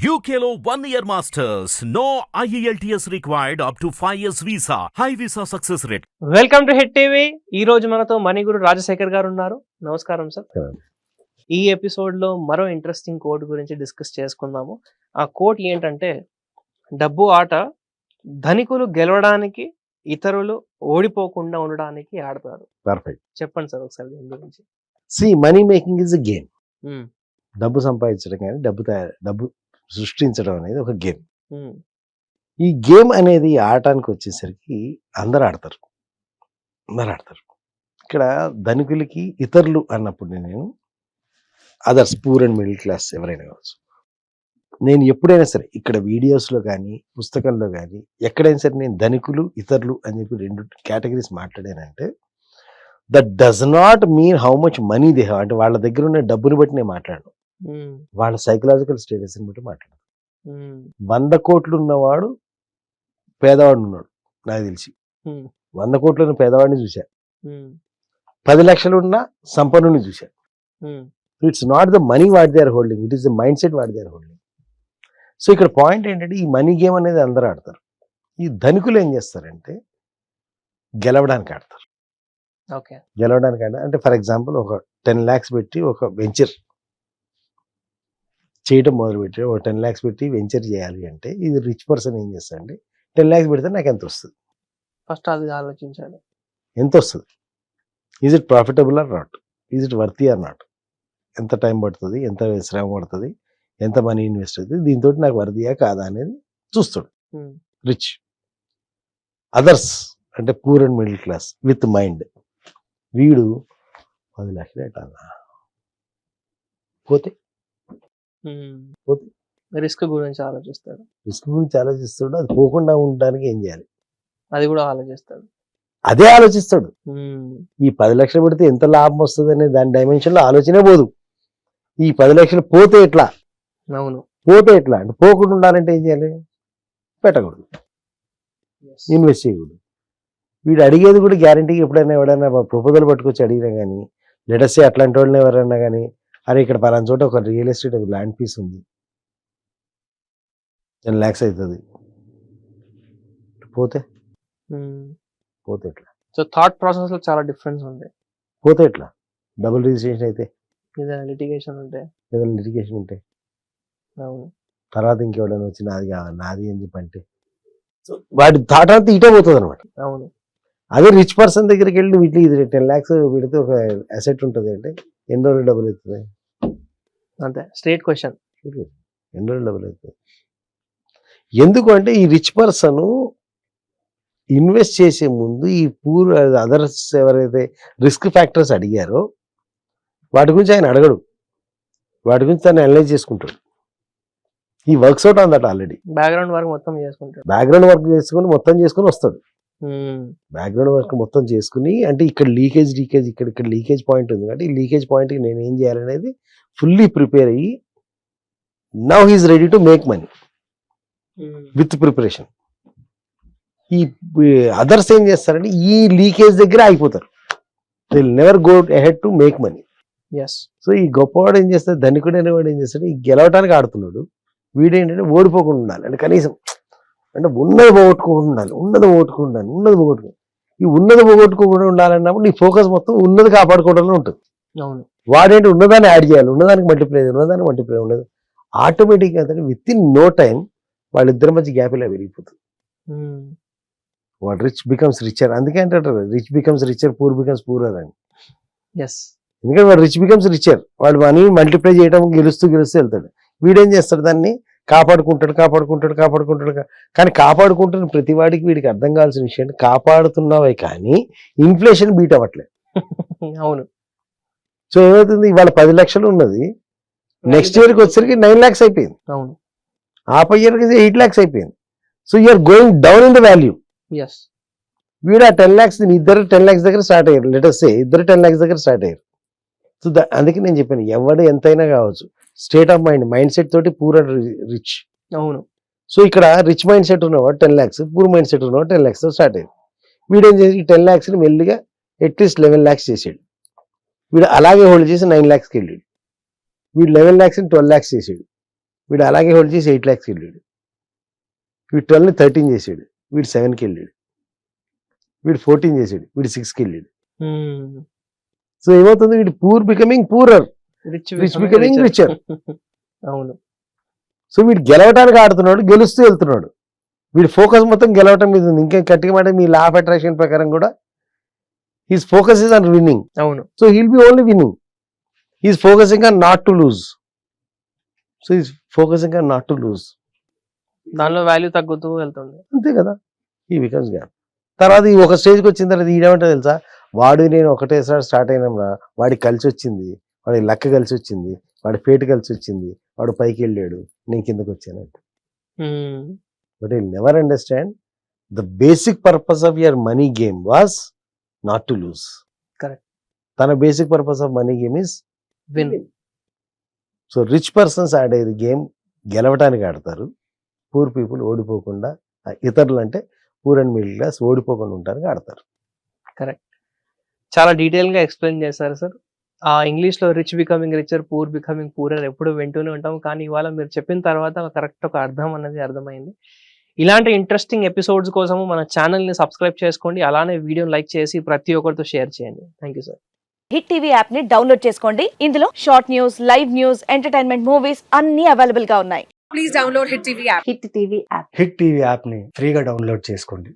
One year masters. No E IELTS required up to 5 years visa. High visa success rate. Welcome to Hit TV ఈ రోజు మనతో మణిగురు రాజశేఖర్ గారు ఉన్నారు. నమస్కారం sir. ఈ ఎపిసోడ్లో మరో ఇంట్రెస్టింగ్ కోడ్ గురించి డిస్కస్ చేసుకుందాము. ఆ కోడ్ ఏంటంటే డబ్బు ఆట ధనికులు గెలవడానికి ఇతరులు ఓడిపోకుండా ఉండడానికి ఆడతారు. పర్ఫెక్ట్ చెప్పండి సార్ ఒకసారి దీని గురించి. See money making is a game డబ్బు సంపాదించడం కానీ డబ్బు తయారు డబ్బు సృష్టించడం అనేది ఒక గేమ్. ఈ గేమ్ అనేది ఆడటానికి వచ్చేసరికి అందరు ఆడతారు. అందరు ఆడతారు. ఇక్కడ ధనికులకి ఇతరులు అన్నప్పుడు నేను others poor and middle class ఎవరైనా కావచ్చు. నేను ఎప్పుడైనా సరే ఇక్కడ వీడియోస్లో కానీ పుస్తకంలో కానీ ఎక్కడైనా సరే నేను ధనికులు ఇతరులు అని చెప్పి రెండు categories మాట్లాడానంటే that does not mean how much money they have అంటే వాళ్ళ దగ్గర ఉన్న డబ్బుని బట్టి నేను మాట్లాడను. వాళ్ళ సైకలాజికల్ స్టేటస్ని బట్టి మాట్లాడను ఉమ్, వంద కోట్లు ఉన్నవాడు పేదవాడు ఉన్నాడు నాకు తెలిసి. వంద కోట్లు ఉన్న పేదవాడిని చూశా. పది లక్షలు ఉన్న సంపన్నుని చూశా. It's not the money what they are holding it is the mind set what they are holding so ఇక్కడ పాయింట్ ఏంటంటే ఈ మనీ గేమ్ అనేది అందరూ ఆడతారు. ఈ ధనికులు ఏం చేస్తారంటే గెలవడానికి ఆడతారు. ఓకే. గెలవడానికి ఆడ అంటే ఫర్ ఎగ్జాంపుల్ ఒక టెన్ ల్యాక్స్ పెట్టి ఒక వెంచర్ చేయటం మొదలుపెట్టి ఒక టెన్ ల్యాక్స్ పెట్టి వెంచర్ చేయాలి అంటే ఇది రిచ్ పర్సన్ ఏం చేస్తాడంటే టెన్ ల్యాక్స్ పెడితే నాకు ఎంత వస్తుంది? ఫస్ట్ అది ఆలోచించాలి. ఎంత వస్తుంది? Is it profitable or not is it worthy or not ఎంత టైం పడుతుంది? ఎంత శ్రమ పడుతుంది? ఎంత మనీ ఇన్వెస్ట్ అవుతుంది? దీంతో నాకు వర్దియా కాదా అనేది చూస్తాడు. రిచ్. అదర్స్ అంటే poor and middle class with mind వీడు పది లక్షలు పోతే. పోతే. రిస్క్ గురించి ఆలోచిస్తాడు. రిస్క్ గురించి ఆలోచిస్తాడు అది పోకుండా ఉండడానికి ఏం చేయాలి? అది కూడా ఆలోచిస్తాడు. అదే ఆలోచిస్తాడు. ఈ పది లక్షలు పెడితే ఎంత లాభం వస్తుంది అనే దాని డైమెన్షన్లో ఆలోచనే పోదు. ఈ పది లక్షలు పోతే ఎట్లా? అవును. పోతే ఎట్లా? అంటే పోకుండా ఉండాలంటే ఏం చేయాలి? పెట్టకూడదు. ఇన్వెస్ట్ చేయకూడదు. వీడు అడిగేది కూడా గ్యారంటీకి ఎప్పుడైనా ఎవడైనా ప్రపోజల్ పట్టుకొచ్చి అడిగినా కానీ లెటర్సే అట్లాంటి వాళ్ళని ఎవరైనా కానీ అరే ఇక్కడ పలానా చోట ఒక రియల్ ఎస్టేట్ ఒక ల్యాండ్ పీస్ ఉంది. టెన్ ల్యాక్స్ అవుతుంది. పోతే. పోతే ఎట్లా? సో థాట్ ప్రాసెస్లో చాలా డిఫరెన్స్ ఉంది. పోతే ఎట్లా? డబుల్ రిజిస్ట్రేషన్ అయితే? ఏదైనా లిటిగేషన్ ఉంటే. ఏదైనా లిటిగేషన్ ఉంటే? అవును. తర్వాత ఇంకెవడైనా వచ్చి నాది కావాలి నాది అని చెప్పి అంటే? సో వాడి థాట్ అంతా ఇటే పోతుంది అనమాట అవును. అదే రిచ్ పర్సన్ దగ్గరికి వెళ్ళి ఇట్లా ఇది టెన్ ల్యాక్స్ పెడితే ఒక అసెట్ ఉంటుంది అంటే ఎన్ని రోజులు డబ్బులు అవుతుంది అంతే. Straight question. డబ్బులు అవుతుంది ఎందుకు అంటే ఈ రిచ్ పర్సన్ ఇన్వెస్ట్ చేసే ముందు ఈ పూర్ అదర్స్ ఎవరైతే రిస్క్ ఫ్యాక్టర్స్ అడిగారో వాటి గురించి ఆయన అడగడు. వాటి గురించి తను అనలైజ్ చేసుకుంటాడు. ఈ వర్క్స్ అవుట్ అందట ఆల్రెడీ బ్యాక్గ్రౌండ్ వర్క్ మొత్తం చేసుకుంటాడు. బ్యాక్గ్రౌండ్ వర్క్ చేసుకుని మొత్తం చేసుకుని వస్తాడు. బ్యాక్గ్రౌండ్ వర్క్ మొత్తం చేసుకుని అంటే ఇక్కడ లీకేజ్ లీకేజ్ ఇక్కడ ఇక్కడ లీకేజ్ పాయింట్ ఉంది కాబట్టి ఈ లీకేజ్ పాయింట్కి నేను ఏం చేయాలనేది ఫుల్లీ ప్రిపేర్ అయ్యి now he's ready to make money with preparation ఈ అదర్స్ ఏం చేస్తారంటే ఈ లీకేజ్ దగ్గర ఆగిపోతారు. They never go ahead to make money so ఈ గొప్పవాడు ఏం చేస్తాడు? ధనికుడు అనేవాడు ఏం చేస్తాడు? ఈ గెలవటానికి ఆడుతున్నాడు. వీడేంటంటే ఓడిపోకుండా ఉండాలి. అంటే కనీసం అంటే ఉన్నది పోగొట్టుకోకుండా ఉండాలి ఉన్నది పోగొట్టుకుండా ఉండాలి ఉన్నది పోగొట్టుకో ఈ ఉన్నది పోగొట్టుకోకుండా ఉండాలన్నప్పుడు నీ ఫోకస్ మొత్తం ఉన్నది కాపాడుకోవడంలో ఉంటుంది. అవును. వాడేంటి ఉన్నదాన్ని యాడ్ చేయాలి ఉన్నదానికి మల్టిప్లై ఉన్నదానికి మల్టిప్లై ఉండదు. ఆటోమేటిక్గా అతను విత్ ఇన్ నో టైం వాళ్ళిద్దరి మధ్య గ్యాప్ ఇలా పెరిగిపోతుంది. వాడు రిచ్ బికమ్స్ రిచర్ అందుకే అంటారు rich becomes richer poor becomes poorer అని. ఎస్ ఎందుకంటే వాడు రిచ్ బికమ్స్ రిచర్ వాడు మనీ మల్టిప్లై చేయడం గెలుస్తూ గెలుస్తూ వెళ్తాడు. వీడేం చేస్తాడు దాన్ని? కాపాడుకుంటాడు కాపాడుకుంటాడు కాపాడుకుంటాడు కానీ కాపాడుకుంటున్న ప్రతి వాడికి వీడికి అర్థం కావాల్సిన విషయం కాపాడుతున్నావే కానీ ఇన్ఫ్లేషన్ బీట్ అవ్వట్లేదు. అవును. సో ఏమవుతుంది? ఇవాళ పది లక్షలు ఉన్నది. నెక్స్ట్ ఇయర్కి వచ్చేసరికి నైన్ ల్యాక్స్ అయిపోయింది. అవును. ఆ పై ఇయర్కి ఎయిట్ ల్యాక్స్ అయిపోయింది. So you're going down in the value yes వీడు ఆ టెన్ ల్యాక్స్ ఇద్దరు టెన్ ల్యాక్స్ దగ్గర స్టార్ట్ అయ్యారు. లెటర్స్ ఇద్దరు టెన్ ల్యాక్స్ దగ్గర స్టార్ట్ అయ్యారు. సో అందుకే నేను చెప్పాను ఎవడు ఎంతైనా కావచ్చు. State of mind mind set తోటి పూర్ అండ్ రిచ్. అవును. సో ఇక్కడ రిచ్ మైండ్ సెట్ ఉన్నవాడు ten lakhs poor mind set ఉన్నవాడు టెన్ ల్యాక్స్ స్టార్ట్ అయ్యారు వీడు ఏం చేసి టెన్ ల్యాక్స్ని మెల్లిగా అట్లీస్ట్ లెవెన్ ల్యాక్స్ చేసాడు. వీడు అలాగే హోల్డ్ చేసి నైన్ ల్యాక్స్కి వెళ్ళాడు. వీడు లెవెన్ ల్యాక్స్ని ట్వెల్వ్ ల్యాక్స్ చేసాడు. వీడు అలాగే హోల్డ్ చేసి ఎయిట్ ల్యాక్స్కి వెళ్ళాడు. వీడు ట్వెల్వ్ని థర్టీన్ చేసాడు. వీడు సెవెన్కి వెళ్ళాడు. వీడు ఫోర్టీన్ చేసాడు. వీడు సిక్స్కి వెళ్ళాడు. సో ఏమవుతుంది? వీడు poor becoming poorer. Rich Rich becoming richer. అవును. సో వీడు గెలవటానికి ఆడుతున్నాడు గెలుస్తూ వెళ్తున్నాడు. వీడి ఫోకస్ మొత్తం గెలవటం మీద ఉంది. ఇంకేం గట్టిగా మాట మీ లా ఆఫ్ అట్రాక్షన్ ప్రకారం కూడా he's focus is on winning అవును. So he'll be only winning he's focusing on not to lose so is focusing on not to lose దానిలో వాల్యూ తగ్గుతూ వెళ్తుంది. అంతే కదా? ఈ బికమ్స్ గ్యాప్ తర్వాత ఈ ఒక స్టేజ్కి వచ్చిన తర్వాత ఈడేమంటే తెలుసా? వాడు నేను ఒకటేసారి స్టార్ట్ అయినాంరా వాడికి కలిసి వచ్చింది వాడి లక్క కలిసి వచ్చింది వాడి పేటు కలిసి వచ్చింది వాడు పైకి వెళ్ళాడు నేను కిందకి వచ్చానంట but will never understand the basic purpose of your money game was not to lose. Correct. తన basic purpose of money game is win. So rich persons ఆడేది గేమ్ గెలవటానికి ఆడతారు. పూర్ పీపుల్ ఓడిపోకుండా ఇతరులు అంటే పూర్ అండ్ మిడిల్ క్లాస్ ఓడిపోకుండా ఉండడానికి ఆడతారు. చాలా డీటెయిల్గా ఎక్స్ప్లెయిన్ చేశారు సార్. ఆ ఇంగ్లీష్లో rich becoming richer poor becoming poorer ఎప్పుడు వింటూనే ఉంటాం. కానీ ఇవాళ మీరు చెప్పిన తర్వాత కరెక్ట్ ఒక అర్థం అనేది అర్థమైంది. ఇలాంటి ఇంట్రెస్టింగ్ ఎపిసోడ్స్ కోసము మన ఛానల్ని సబ్స్క్రైబ్ చేసుకోండి. అలానే వీడియోని లైక్ చేసి ప్రతి ఒక్కరితో షేర్ చేయండి. Thank you sir Hit TV యాప్ని డౌన్లోడ్ చేసుకోండి. ఇందులో short news live news entertainment movies అన్ని అవైలబుల్గా ఉన్నాయి. Please download Hit TV app. Hit TV app Hit TV యాప్ని ఫ్రీగా డౌన్లోడ్ చేసుకోండి.